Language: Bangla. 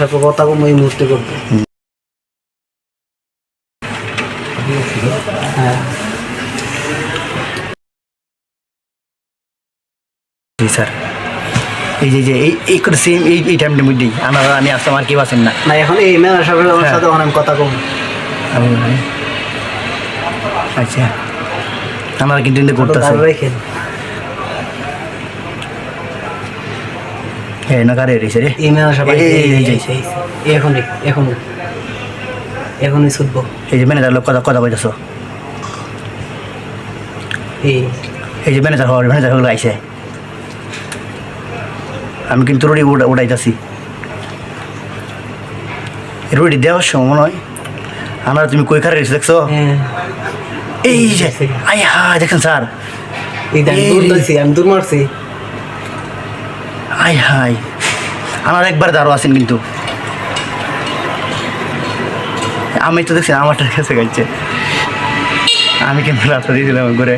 সাথে কথা কম এই মুহূর্তে করব। হ্যাঁ। জি স্যার। এই যে যে এই এই করে সেম এই এই টাইমটার মধ্যেই। আমার আমি আসতে আমার কেউ আছেন না। না এখন এই ম্যানেজার সাহেবের আমার হ্যাঁ। সাথে অনেক কথা কম আচ্ছা। আমার কিন্তু কিন্তু করতেছে রেখেন। হ্যাঁ না কারে রয়েছে রে এই সাহেব এই- এই- এই- এই- এই- এই- এই- এখনই ছুটবো এই যে ম্যানেজার লোক কথা কথা কইতেছ এই এই যে ম্যানেজার হওয়ার ম্যানেজার হলো আইসে আমি কিন্তু রুটি উড়া উড়াইতেছি রুটি দেওয়ার সময় মনে হয় আমরা তুমি কই খারে দেখছ হ্যাঁ এই যে আই হা দেখছেন স্যার এই আমি দূর মারছি আই হাই। আমার একবার দাঁড়ো আছেন কিন্তু। আমি তো দেখছি আমারটা কাছে গেছে আমি কিন্তু রাস্তা দিয়েছিলাম ঘুরে।